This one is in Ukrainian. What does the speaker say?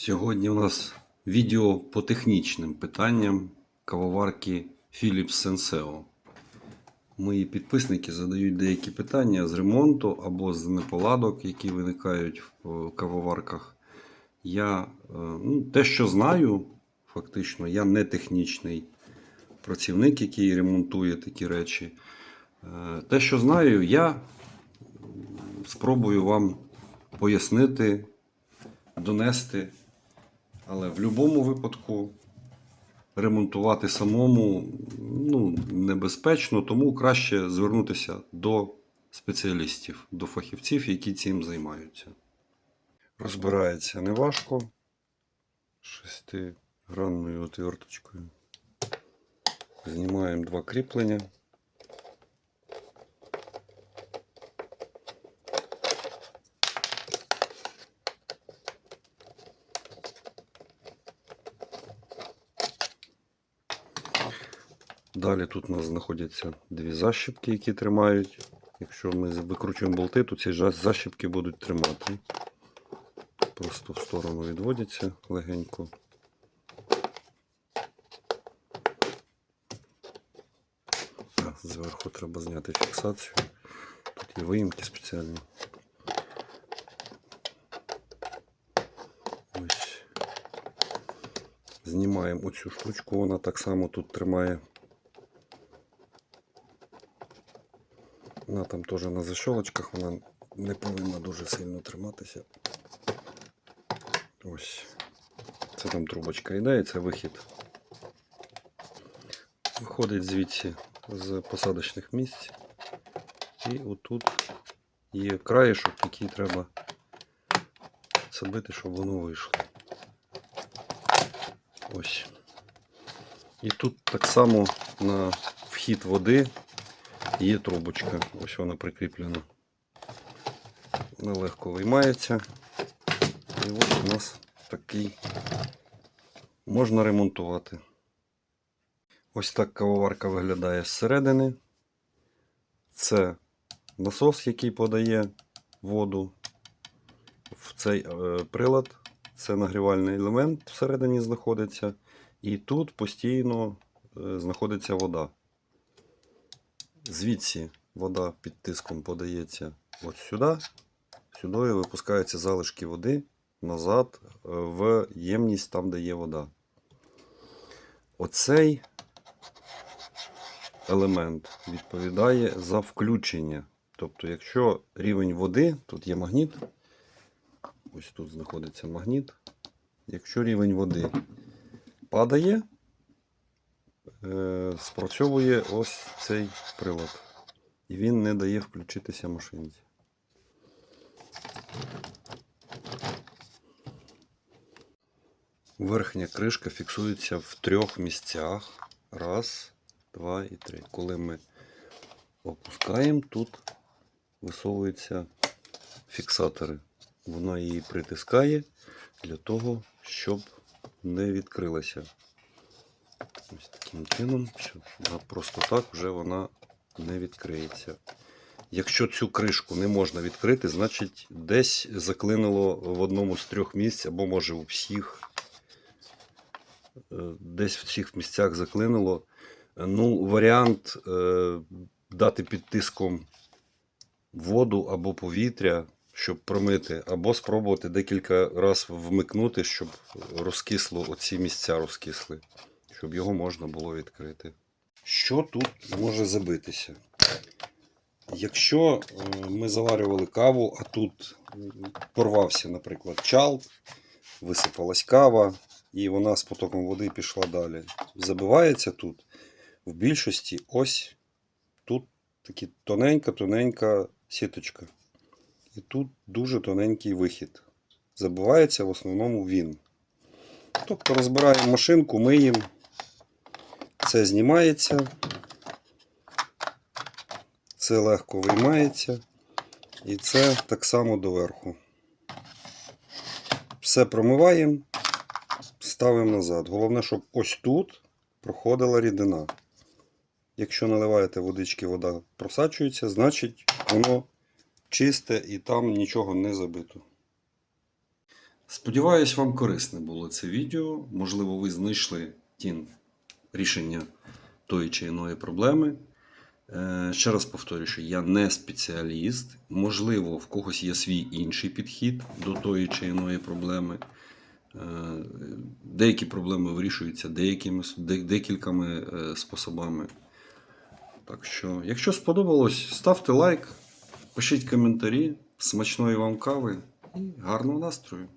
Сьогодні у нас відео по технічним питанням кавоварки Philips Senseo. Мої підписники задають деякі питання з ремонту або з неполадок, які виникають в кавоварках. Я е, ну, те, що знаю, фактично, я не технічний працівник, який ремонтує такі речі. Е, Те, що знаю, я спробую вам пояснити, донести. Але в будь-якому випадку ремонтувати самому ну, небезпечно, тому краще звернутися до спеціалістів, до фахівців, які цим займаються. Розбирається неважко шестигранною отверточкою. Знімаємо два кріплення. Далі тут у нас знаходяться дві защіпки, які тримають. Якщо ми викручуємо болти, то ці защіпки будуть тримати. Просто в сторону відводяться легенько. Зверху треба зняти фіксацію. Тут є виїмки спеціальні. Ось. Знімаємо оцю штучку, вона так само тут тримає. Вона там теж на защолочках, вона не повинна дуже сильно триматися. Ось. Це там трубочка йде і це вихід. Виходить звідси з посадочних місць. І отут є краєшок, який треба підсадити, щоб воно вийшло. Ось. І тут так само на вхід води є трубочка. Ось вона прикріплена. Вона легко виймається. І ось у нас такий можна ремонтувати. Ось так кавоварка виглядає зсередини. Це насос, який подає воду в цей е, прилад. Це нагрівальний елемент всередині знаходиться. І тут постійно е, знаходиться вода. Звідси вода під тиском подається от сюди. Сюди випускаються залишки води назад е, в ємність там, де є вода. Оцей елемент відповідає за включення. Тобто, якщо рівень води, тут є магніт, ось тут знаходиться магніт. Якщо рівень води падає, спрацьовує ось цей прилад. І він не дає включитися машинці. Верхня кришка фіксується в трьох місцях. Раз, два і три. Коли ми опускаємо, тут висовуються фіксатори. Вона її притискає для того, щоб не відкрилася. Ось таким чином, щоб просто так вже вона не відкриється. Якщо цю кришку не можна відкрити, значить десь заклинило в одному з трьох місць, або може у всіх. Е, Десь в цих місцях заклинило. Ну, варіант е, дати під тиском воду або повітря, щоб промити, або спробувати декілька разів вмикнути, щоб розкисло оці місця розкисли, щоб його можна було відкрити. Що тут може забитися? Якщо е, ми заварювали каву, а тут порвався, наприклад, чал, висипалась кава, і вона з потоком води пішла далі. Забивається тут. В більшості ось тут такі тоненька-тоненька сіточка. І тут дуже тоненький вихід. Забивається в основному він. Тобто розбираємо машинку, миємо, це знімається. Це легко виймається. І це так само доверху. Все промиваємо, ставимо назад. Головне, щоб ось тут проходила рідина. Якщо наливаєте водички, вода просачується, значить воно чисте і там нічого не забито. Сподіваюсь, вам корисне було це відео. Можливо, ви знайшли тін рішення тої чи іної проблеми. Е, Ще раз повторюю, що я не спеціаліст. Можливо, в когось є свій інший підхід до тої чи іної проблеми. Е, Деякі проблеми вирішуються деякими, декількома е, способами. Так що, якщо сподобалось, ставте лайк, пишіть коментарі, смачної вам кави і гарного настрою.